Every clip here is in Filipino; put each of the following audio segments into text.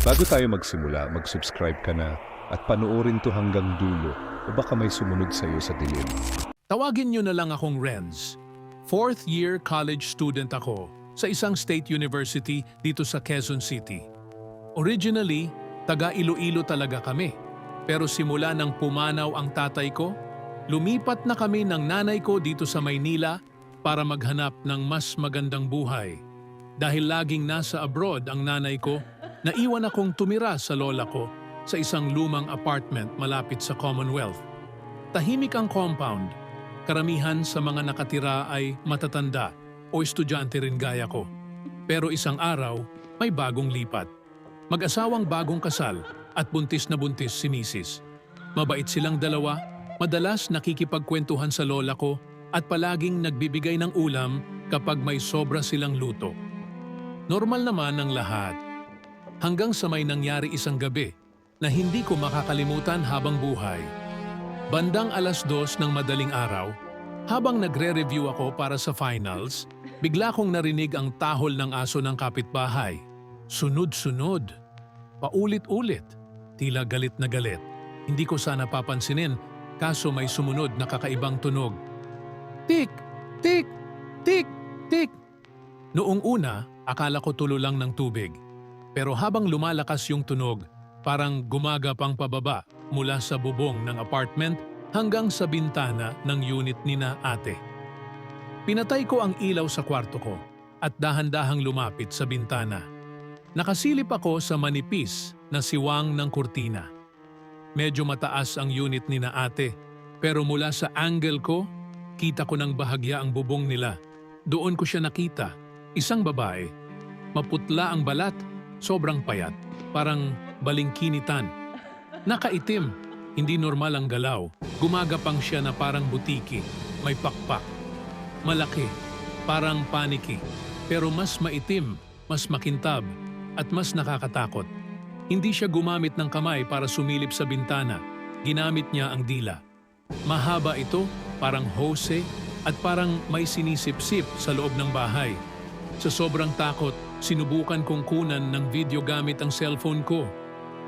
Bago tayo magsimula, mag-subscribe ka na at panoorin to hanggang dulo o baka may sumunod sa'yo sa dilim. Tawagin nyo na lang akong Renz. Fourth year college student ako sa isang state university dito sa Quezon City. Originally, taga Iloilo talaga kami. Pero simula nang pumanaw ang tatay ko, lumipat na kami ng nanay ko dito sa Maynila para maghanap ng mas magandang buhay. Dahil laging nasa abroad ang nanay ko, naiwan akong tumira sa lola ko sa isang lumang apartment malapit sa Commonwealth. Tahimik ang compound. Karamihan sa mga nakatira ay matatanda o estudyante rin gaya ko. Pero isang araw, may bagong lipat. Mag-asawang bagong kasal at buntis na buntis si Mrs. Mabait silang dalawa, madalas nakikipagkwentuhan sa lola ko at palaging nagbibigay ng ulam kapag may sobra silang luto. Normal naman ang lahat. Hanggang sa may nangyari isang gabi na hindi ko makakalimutan habang buhay. Bandang alas dos ng madaling araw, habang nagre-review ako para sa finals, bigla kong narinig ang tahol ng aso ng kapitbahay. Sunod-sunod. Paulit-ulit. Tila galit na galit. Hindi ko sana papansinin, kaso may sumunod na kakaibang tunog. Tik! Tik! Tik! Tik! Noong una, akala ko tulo lang ng tubig. Pero habang lumalakas yung tunog, parang gumagapang pababa mula sa bubong ng apartment hanggang sa bintana ng unit ni na ate. Pinatay ko ang ilaw sa kwarto ko at dahan-dahang lumapit sa bintana. Nakasilip ako sa manipis na siwang ng kurtina. Medyo mataas ang unit ni na ate pero mula sa angle ko, kita ko ng bahagya ang bubong nila. Doon ko siya nakita, isang babae. Maputla ang balat, sobrang payat, parang balingkinitan. Nakaitim, hindi normal ang galaw. Gumagapang siya na parang butiki, may pakpak. Malaki, parang paniki, pero mas maitim, mas makintab, at mas nakakatakot. Hindi siya gumamit ng kamay para sumilip sa bintana. Ginamit niya ang dila. Mahaba ito, parang hose, at parang may sinisip-sip sa loob ng bahay. Sa sobrang takot, sinubukan kong kunan ng video gamit ang cellphone ko.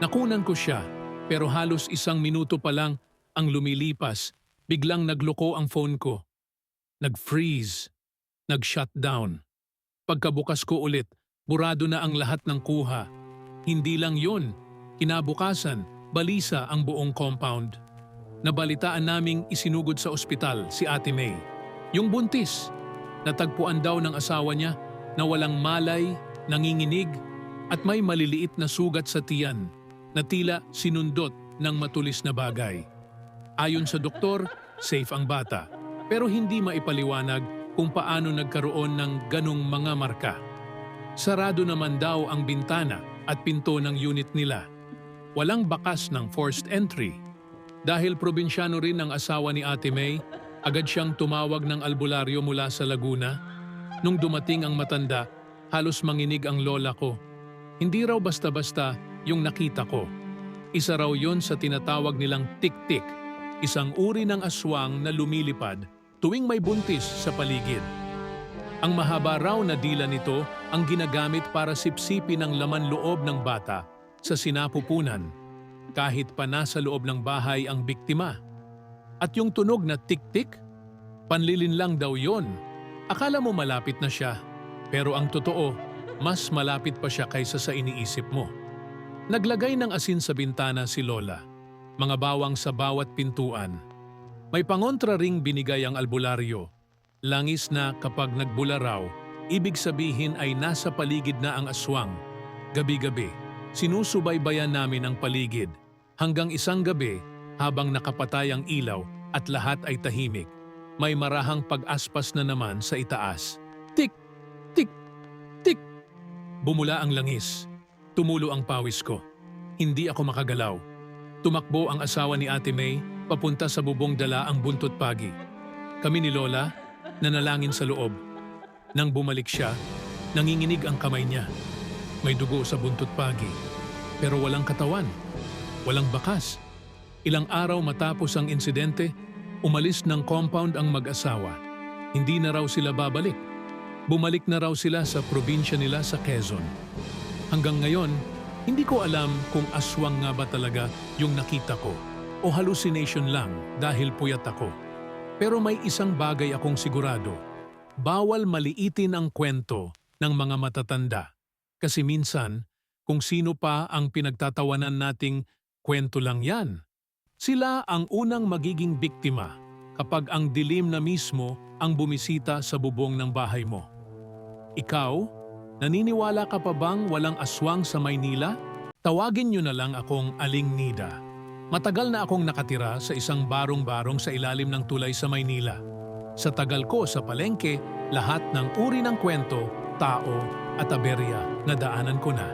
Nakunan ko siya, pero halos isang minuto pa lang ang lumilipas, biglang nagloko ang phone ko. Nag-freeze, nag-shutdown. Pagkabukas ko ulit, burado na ang lahat ng kuha. Hindi lang yun, kinabukasan, balisa ang buong compound. Nabalitaan naming isinugod sa ospital si Ate May. Yung buntis, natagpuan daw ng asawa niya na walang malay, nanginginig, at may maliliit na sugat sa tiyan na tila sinundot ng matulis na bagay. Ayon sa doktor, safe ang bata, pero hindi maipaliwanag kung paano nagkaroon ng ganong mga marka. Sarado naman daw ang bintana at pinto ng unit nila. Walang bakas ng forced entry. Dahil probinsyano rin ang asawa ni Ate May, agad siyang tumawag ng albularyo mula sa Laguna. Nung dumating ang matanda, halos manginig ang lola ko. Hindi raw basta-basta yung nakita ko. Isa raw yon sa tinatawag nilang tik-tik, isang uri ng aswang na lumilipad tuwing may buntis sa paligid. Ang mahaba raw na dila nito ang ginagamit para sipsipin ang laman loob ng bata sa sinapupunan kahit pa nasa loob ng bahay ang biktima. At yung tunog na tik-tik, panlilin lang daw yon. Akala mo malapit na siya, pero ang totoo, mas malapit pa siya kaysa sa iniisip mo. Naglagay ng asin sa bintana si Lola, mga bawang sa bawat pintuan. May pangontra ring binigay ang albularyo. Langis na kapag nagbula raw, ibig sabihin ay nasa paligid na ang aswang. Gabi-gabi, sinusubaybayan namin ang paligid. Hanggang isang gabi, habang nakapatay ang ilaw at lahat ay tahimik, may marahang pag-aspas na naman sa itaas. Tik! Tik! Tik! Bumula ang langis. Tumulo ang pawis ko. Hindi ako makagalaw. Tumakbo ang asawa ni Ate May papunta sa bubong dala ang buntot pagi. Kami ni Lola, nanalangin sa loob. Nang bumalik siya, nanginginig ang kamay niya. May dugo sa buntot pagi. Pero walang katawan. Walang bakas. Ilang araw matapos ang insidente, umalis ng compound ang mag-asawa. Hindi na raw sila babalik. Bumalik na raw sila sa probinsya nila sa Quezon. Hanggang ngayon, Hindi ko alam kung aswang nga ba talaga yung nakita ko o hallucination lang dahil puyat ako. Pero may isang bagay akong sigurado. Bawal maliitin ang kwento ng mga matatanda. Kasi minsan, kung sino pa ang pinagtatawanan nating kwento lang yan. Sila ang unang magiging biktima kapag ang dilim na mismo ang bumisita sa bubong ng bahay mo. Ikaw, naniniwala ka pa bang walang aswang sa Maynila? Tawagin niyo na lang akong Aling Nida. Matagal na akong nakatira sa isang barong-barong sa ilalim ng tulay sa Maynila. Sa tagal ko sa palengke, lahat ng uri ng kwento, tao at aberya na daanan ko na.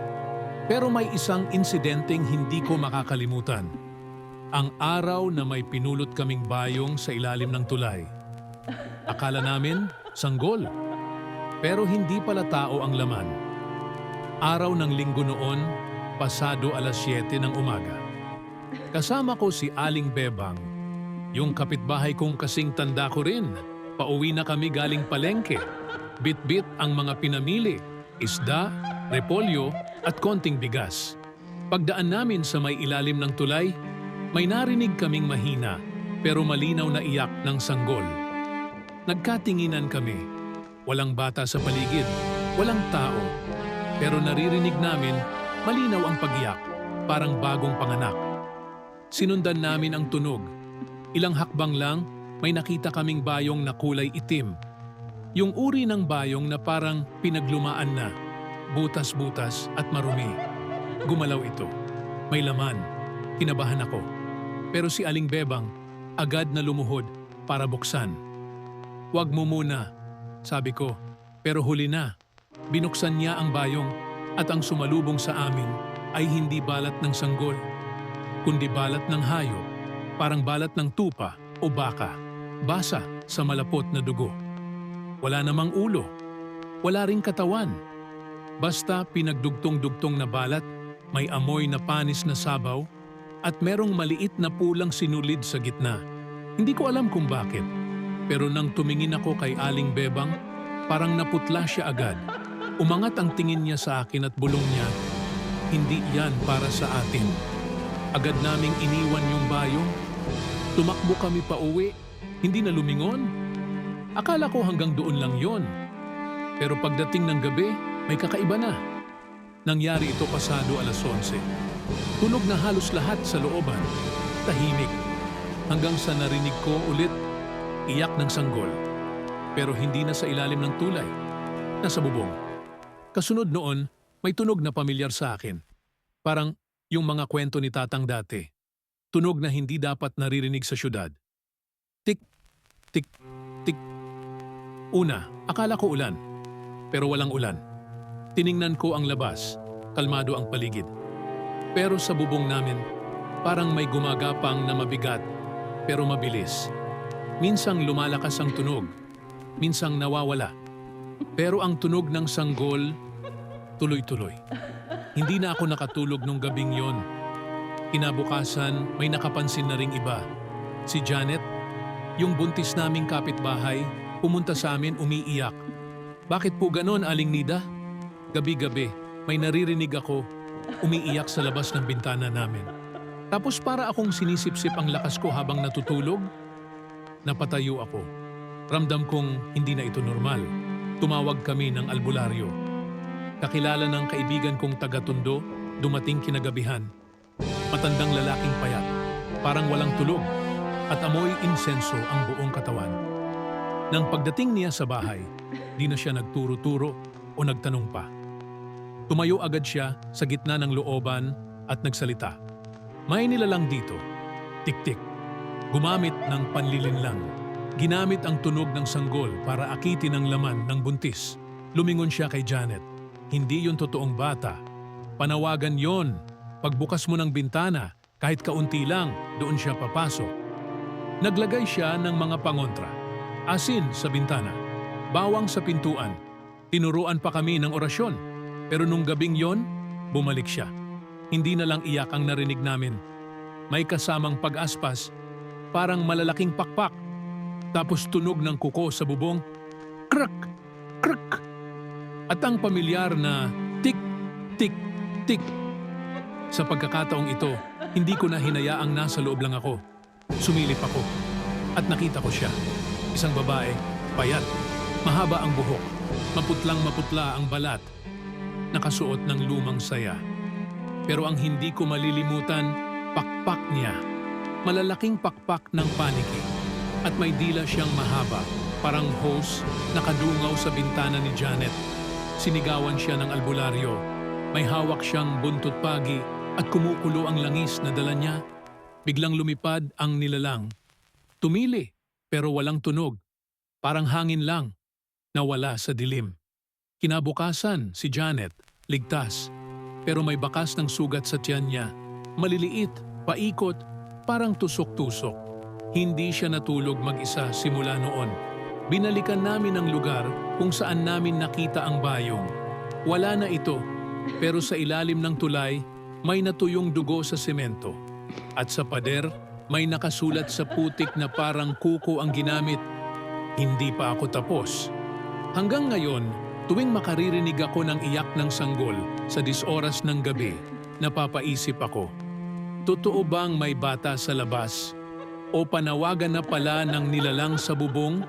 Pero may isang insidenteng hindi ko makakalimutan. Ang araw na may pinulot kaming bayong sa ilalim ng tulay. Akala namin, sanggol. Pero hindi pala tao ang laman. Araw ng linggo noon, pasado alas 7 ng umaga. Kasama ko si Aling Bebang, yung kapitbahay kong kasing tanda ko rin. Pauwi na kami galing palengke. Bit-bit ang mga pinamili, isda, repolyo at konting bigas. Pagdaan namin sa may ilalim ng tulay, may narinig kaming mahina pero malinaw na iyak ng sanggol. Nagkatinginan kami. Walang bata sa paligid, walang tao. Pero naririnig namin, malinaw ang pagiyak, parang bagong panganak. Sinundan namin ang tunog. Ilang hakbang lang, may nakita kaming bayong na kulay itim. Yung uri ng bayong na parang pinaglumaan na, butas-butas at marumi. Gumalaw ito. May laman. Kinabahan ako. Pero si Aling Bebang, agad na lumuhod para buksan. Huwag mo muna, sabi ko. Pero huli na. Binuksan niya ang bayong at ang sumalubong sa amin ay hindi balat ng sanggol, kundi balat ng hayop, parang balat ng tupa o baka, basa sa malapot na dugo. Wala namang ulo, wala ring katawan. Basta pinagdugtong-dugtong na balat, may amoy na panis na sabaw, at merong maliit na pulang sinulid sa gitna. Hindi ko alam kung bakit, pero nang tumingin ako kay Aling Bebang, parang naputla siya agad. Umangat ang tingin niya sa akin at bulong niya, hindi yan para sa atin. Agad naming iniwan yung bayong. Tumakbo kami pa uwi, hindi na lumingon. Akala ko hanggang doon lang yon. Pero pagdating ng gabi, may kakaiba na. Nangyari ito pasado alas 11. Tunog na halos lahat sa looban. Tahimik. Hanggang sa narinig ko ulit, iyak ng sanggol. Pero hindi na sa ilalim ng tulay. Nasa bubong. Kasunod noon, may tunog na pamilyar sa akin. Parang yung mga kwento ni Tatang dati. Tunog na hindi dapat naririnig sa syudad. Tik, tik, tik. Una, akala ko ulan. Pero walang ulan. Tiningnan ko ang labas. Kalmado ang paligid. Pero sa bubong namin, parang may gumagapang na mabigat pero mabilis. Minsang lumalakas ang tunog, minsang nawawala. Pero ang tunog ng sanggol, tuloy-tuloy. Hindi na ako nakatulog nung gabing yon. Kinabukasan, may nakapansin na ring iba. Si Janet, yung buntis naming kapitbahay, pumunta sa amin umiiyak. Bakit po ganon, Aling Nida? Gabi-gabi, may naririnig ako, umiiyak sa labas ng bintana namin. Tapos para akong sinisipsip ang lakas ko habang natutulog, napatayo ako. Ramdam kong hindi na ito normal. Tumawag kami ng albularyo. Kakilala ng kaibigan kong taga-tundo, dumating kinagabihan. Matandang lalaking payat, parang walang tulog, at amoy insenso ang buong katawan. Nang pagdating niya sa bahay, di na siya nagturo-turo o nagtanong pa. Tumayo agad siya sa gitna ng looban at nagsalita. May nilalang dito. Tik-tik. Gumamit ng panlilinlang. Ginamit ang tunog ng sanggol para akitin ang laman ng buntis. Lumingon siya kay Janet. Hindi yon totoong bata. Panawagan yon. Pagbukas mo ng bintana, kahit kaunti lang, doon siya papasok. Naglagay siya ng mga pangontra. Asin sa bintana. Bawang sa pintuan. Tinuruan pa kami ng orasyon. Pero nung gabing yon, bumalik siya. Hindi na lang iyak ang narinig namin. May kasamang pag-aspas, parang malalaking pakpak. Tapos tunog ng kuko sa bubong, krak, krak. At ang pamilyar na tik, tik, tik. Sa pagkakataong ito, hindi ko na hinayaang nasa loob lang ako. Sumilip ako at nakita ko siya. Isang babae, payat, mahaba ang buhok, maputlang maputla ang balat, nakasuot ng lumang saya. Pero ang hindi ko malilimutan, pakpak niya. Malalaking pakpak ng paniki. At may dila siyang mahaba, parang hose, nakadungaw sa bintana ni Janet. Sinigawan siya ng albularyo. May hawak siyang buntot pagi at kumukulo ang langis na dala niya. Biglang lumipad ang nilalang. Tumili, pero walang tunog. Parang hangin lang. Nawala sa dilim. Kinabukasan, si Janet, ligtas. Pero may bakas ng sugat sa tiyan niya. Maliliit, paikot, parang tusok-tusok. Hindi siya natulog mag-isa simula noon. Binalikan namin ang lugar kung saan namin nakita ang bayong. Wala na ito, pero sa ilalim ng tulay, may natuyong dugo sa semento. At sa pader, may nakasulat sa putik na parang kuko ang ginamit. Hindi pa ako tapos. Hanggang ngayon, tuwing makaririnig ako ng iyak ng sanggol sa disoras ng gabi, napapaisip ako. Totoo bang may bata sa labas? O panawagan na pala ng nilalang sa bubong